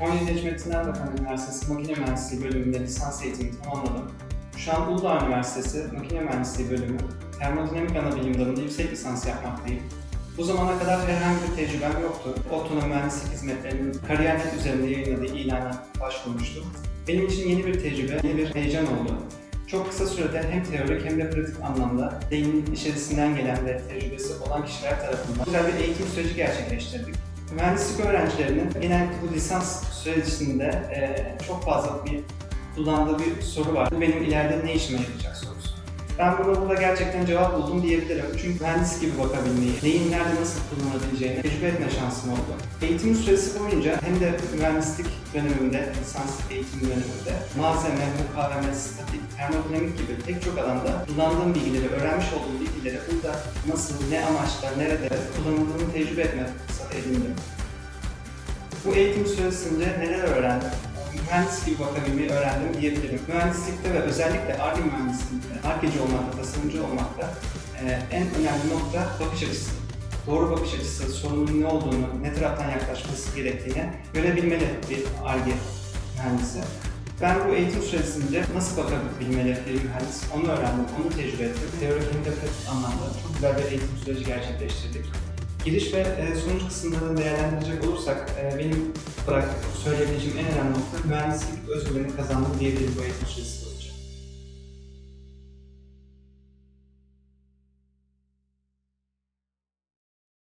17 Hikmetinden Bakan Üniversitesi Makine Mühendisliği bölümünde lisans eğitimimi tamamladım. Şu an Uludağ Üniversitesi Makine Mühendisliği bölümü Termodinamik Anabilim dalında yüksek lisans yapmaktayım. Bu zamana kadar herhangi bir tecrübem yoktu. Otonom mühendislik hizmetlerinin kariyer.net üzerinde yayınladığı ilana başvurmuştum. Benim için yeni bir tecrübe, yeni bir heyecan oldu. Çok kısa sürede hem teorik hem de pratik anlamda beynin içerisinden gelen ve tecrübesi olan kişiler tarafından güzel bir eğitim süreci gerçekleştirdik. Mühendislik öğrencilerinin genellikle bu lisans sürecinde eee, çok fazla bir kullandığı bir soru var. Bu benim ileride ne işime yarayacak sorusu. Ben buna burada gerçekten cevap buldum diyebilirim. Çünkü mühendis gibi bakabilmeyi, neyin nerede nasıl kullanabileceğini tecrübe etme şansım oldu. Eğitim süresi boyunca hem de mühendislik döneminde, lisans eğitim döneminde malzeme, mukaveme, statik, termodinamik gibi pek çok alanda kullandığım bilgileri, öğrenmiş olduğum bilgileri burada nasıl, ne amaçla, nerede kullanıldığını tecrübe etme fırsatı edindim. Bu eğitim süresince neler öğrendim? Mühendis gibi bakabilmeyi öğrendim diyebilirim. Mühendislikte ve özellikle ARGE mühendisliğinde, ARGE'ci olmakta, tasarımcı olmakta e, en önemli nokta bakış açısı. Doğru bakış açısı, sorunun ne olduğunu, ne taraftan yaklaşması gerektiğini görebilmeli bir ARGE mühendisi. Ben bu eğitim süresince nasıl bakabilmeli bir mühendis, onu öğrendim, onu tecrübe ettim. Teorik hem de pratik anlamda çok güzel bir eğitim süreci gerçekleştirdik. Giriş ve e, sonuç kısımlarını değerlendirecek olursak e, benim olarak söyleyebileceğim en önemli nokta mühendislik özgüveni kazandım diyebilirim bu eğitim süresi.